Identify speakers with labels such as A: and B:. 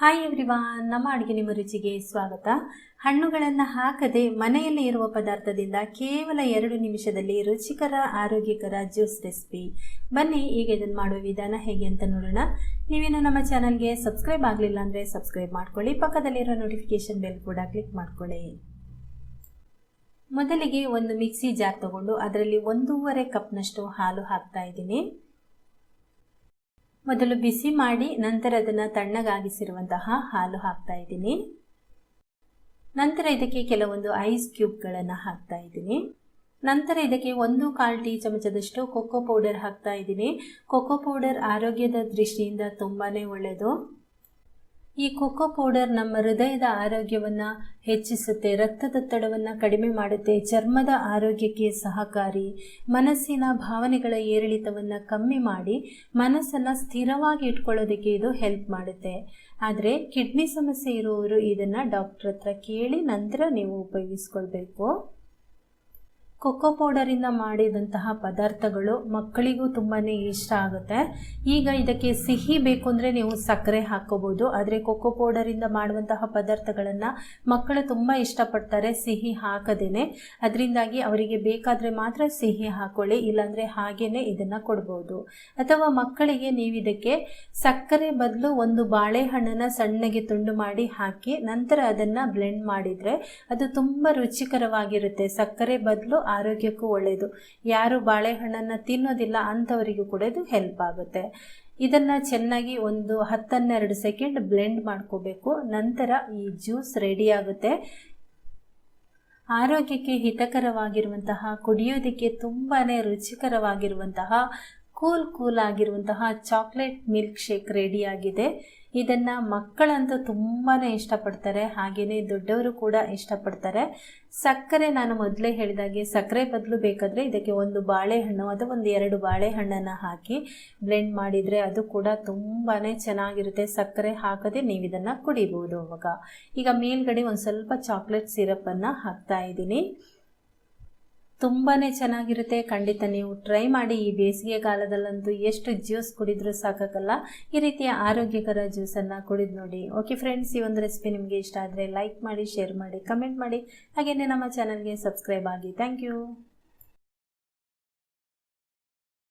A: Hi everyone ನಮ್ಮ ಅಡುಗೆ ನಿಮ್ಮ ರುಚಿಗೆ ಸ್ವಾಗತ. ಹಣ್ಣುಗಳನ್ನು ಹಾಕದೆ ಮನೆಯಲ್ಲಿ ಇರುವ ಪದಾರ್ಥದಿಂದ ಕೇವಲ ಎರಡು ನಿಮಿಷದಲ್ಲಿ ರುಚಿಕರ, ಆರೋಗ್ಯಕರ ಜ್ಯೂಸ್ ರೆಸಿಪಿ. ಬನ್ನಿ, ಈಗ ಇದನ್ನು ಮಾಡುವ ವಿಧಾನ ಹೇಗೆ ಅಂತ ನೋಡೋಣ. ನೀವೇನು ನಮ್ಮ ಚಾನಲ್ಗೆ ಸಬ್ಸ್ಕ್ರೈಬ್ ಆಗಲಿಲ್ಲ ಅಂದರೆ ಸಬ್ಸ್ಕ್ರೈಬ್ ಮಾಡ್ಕೊಳ್ಳಿ. ಪಕ್ಕದಲ್ಲಿರೋ ನೋಟಿಫಿಕೇಷನ್ ಬೆಲ್ ಕೂಡ ಕ್ಲಿಕ್ ಮಾಡ್ಕೊಳ್ಳಿ. ಮೊದಲಿಗೆ ಒಂದು ಮಿಕ್ಸಿ ಜಾರ್ ತಗೊಂಡು ಅದರಲ್ಲಿ ಒಂದೂವರೆ ಕಪ್ನಷ್ಟು ಹಾಲು ಹಾಕ್ತಾ ಇದ್ದೀನಿ. ಮೊದಲು ಬಿಸಿ ಮಾಡಿ ನಂತರ ಅದನ್ನು ತಣ್ಣಗಾಗಿಸಿರುವಂತಹ ಹಾಲು ಹಾಕ್ತಾ ಇದ್ದೀನಿ. ನಂತರ ಇದಕ್ಕೆ ಕೆಲವೊಂದು ಐಸ್ ಕ್ಯೂಬ್ಗಳನ್ನು ಹಾಕ್ತಾ ಇದ್ದೀನಿ. ನಂತರ ಇದಕ್ಕೆ ಒಂದು ಕಾಲು ಟೀ ಚಮಚದಷ್ಟು ಕೊಕ್ಕೋ ಪೌಡರ್ ಹಾಕ್ತಾ ಇದ್ದೀನಿ. ಕೊಕ್ಕೋ ಪೌಡರ್ ಆರೋಗ್ಯದ ದೃಷ್ಟಿಯಿಂದ ತುಂಬಾ ಒಳ್ಳೆಯದು ಈ ಕೋಕೋ ಪೌಡರ್ ನಮ್ಮ ಹೃದಯದ ಆರೋಗ್ಯವನ್ನು ಹೆಚ್ಚಿಸುತ್ತೆ ರಕ್ತದೊತ್ತಡವನ್ನು ಕಡಿಮೆ ಮಾಡುತ್ತೆ, ಚರ್ಮದ ಆರೋಗ್ಯಕ್ಕೆ ಸಹಕಾರಿ, ಮನಸ್ಸಿನ ಭಾವನೆಗಳ ಏರಿಳಿತವನ್ನು ಕಮ್ಮಿ ಮಾಡಿ, ಮನಸ್ಸನ್ನು ಸ್ಥಿರವಾಗಿ ಇಟ್ಕೊಳ್ಳೋದಕ್ಕೆ ಇದು ಹೆಲ್ಪ್ ಮಾಡುತ್ತೆ. ಆದರೆ ಕಿಡ್ನಿ ಸಮಸ್ಯೆ ಇರುವವರು ಇದನ್ನು ಡಾಕ್ಟ್ರ್ ಹತ್ರ ಕೇಳಿ ನಂತರ ನೀವು ಉಪಯೋಗಿಸ್ಕೊಳ್ಬೇಕು. ಕೊಕ್ಕೋ ಪೌಡರಿಂದ ಮಾಡಿದಂತಹ ಪದಾರ್ಥಗಳು ಮಕ್ಕಳಿಗೂ ತುಂಬಾ ಇಷ್ಟ ಆಗುತ್ತೆ. ಈಗ ಇದಕ್ಕೆ ಸಿಹಿ ಬೇಕು ಅಂದರೆ ನೀವು ಸಕ್ಕರೆ ಹಾಕ್ಕೋಬೋದು ಆದರೆ ಕೊಕ್ಕೋ ಪೌಡರಿಂದ ಮಾಡುವಂತಹ ಪದಾರ್ಥಗಳನ್ನು ಮಕ್ಕಳು ತುಂಬ ಇಷ್ಟಪಡ್ತಾರೆ ಸಿಹಿ ಹಾಕದೇನೆ. ಅದರಿಂದಾಗಿ ಅವರಿಗೆ ಬೇಕಾದರೆ ಮಾತ್ರ ಸಿಹಿ ಹಾಕೊಳ್ಳಿ, ಇಲ್ಲಾಂದರೆ ಹಾಗೇ ಇದನ್ನು ಕೊಡ್ಬೋದು. ಅಥವಾ ಮಕ್ಕಳಿಗೆ ನೀವು ಇದಕ್ಕೆ ಸಕ್ಕರೆ ಬದಲು ಒಂದು ಬಾಳೆಹಣ್ಣನ್ನು ಸಣ್ಣಗೆ ತುಂಡು ಮಾಡಿ ಹಾಕಿ, ನಂತರ ಅದನ್ನು ಬ್ಲೆಂಡ್ ಮಾಡಿದರೆ ಅದು ತುಂಬ ರುಚಿಕರವಾಗಿರುತ್ತೆ. ಸಕ್ಕರೆ ಬದಲು ಆರೋಗ್ಯಕ್ಕೂ ಒಳ್ಳೆಯದು ಯಾರು ಬಾಳೆಹಣ್ಣನ್ನು ತಿನ್ನೋದಿಲ್ಲ ಅಂಥವರಿಗೂ ಕೂಡ ಇದು ಹೆಲ್ಪ್ ಆಗುತ್ತೆ. ಇದನ್ನು ಚೆನ್ನಾಗಿ ಒಂದು ಹತ್ತನ್ನೆರಡು ಸೆಕೆಂಡ್ ಬ್ಲೆಂಡ್ ಮಾಡ್ಕೋಬೇಕು. ನಂತರ ಈ ಜ್ಯೂಸ್ ರೆಡಿ ಆಗುತ್ತೆ. ಆರೋಗ್ಯಕ್ಕೆ ಹಿತಕರವಾಗಿರುವಂತಹ, ಕುಡಿಯೋದಕ್ಕೆ ತುಂಬಾ ರುಚಿಕರವಾಗಿರುವಂತಹ ಕೂಲ್ ಕೂಲ್ ಆಗಿರುವಂತಹ ಚಾಕ್ಲೇಟ್ ಮಿಲ್ಕ್ ಶೇಕ್ ರೆಡಿಯಾಗಿದೆ ಇದನ್ನು ಮಕ್ಕಳಂತೂ ತುಂಬಾ ಇಷ್ಟಪಡ್ತಾರೆ. ಹಾಗೆಯೇ ದೊಡ್ಡವರು ಕೂಡ ಇಷ್ಟಪಡ್ತಾರೆ. ಸಕ್ಕರೆ ನಾನು ಮೊದಲೇ ಹೇಳಿದಾಗೆ ಸಕ್ಕರೆ ಬದಲು ಬೇಕಾದರೆ ಇದಕ್ಕೆ ಒಂದು ಬಾಳೆಹಣ್ಣು ಅಥವಾ ಒಂದು ಎರಡು ಬಾಳೆಹಣ್ಣನ್ನು ಹಾಕಿ ಬ್ಲೆಂಡ್ ಮಾಡಿದರೆ ಅದು ಕೂಡ ತುಂಬಾ ಚೆನ್ನಾಗಿರುತ್ತೆ. ಸಕ್ಕರೆ ಹಾಕದೆ ನೀವು ಇದನ್ನು ಕುಡಿಬೋದು ಅವಾಗ. ಈಗ ಮೇಲ್ಗಡೆ ಒಂದು ಸ್ವಲ್ಪ ಚಾಕ್ಲೇಟ್ ಸಿರಪ್ಪನ್ನು ಹಾಕ್ತಾ ಇದ್ದೀನಿ. ತುಂಬಾ ಚೆನ್ನಾಗಿರುತ್ತೆ. ಖಂಡಿತ ನೀವು ಟ್ರೈ ಮಾಡಿ ಈ ಬೇಸಿಗೆ ಕಾಲದಲ್ಲಂತೂ ಎಷ್ಟು ಜ್ಯೂಸ್ ಕುಡಿದ್ರೂ ಸಾಕಾಗಲ್ಲ. ಈ ರೀತಿಯ ಆರೋಗ್ಯಕರ ಜ್ಯೂಸನ್ನು ಕುಡಿದು ನೋಡಿ. ಓಕೆ ಫ್ರೆಂಡ್ಸ್ ಈ ಒಂದು ರೆಸಿಪಿ ನಿಮಗೆ ಇಷ್ಟ ಆದರೆ ಲೈಕ್ ಮಾಡಿ ಶೇರ್ ಮಾಡಿ ಕಮೆಂಟ್ ಮಾಡಿ. ಹಾಗೆಯೇ ನಮ್ಮ ಚಾನಲ್ಗೆ ಸಬ್ಸ್ಕ್ರೈಬ್ ಆಗಿ. Thank you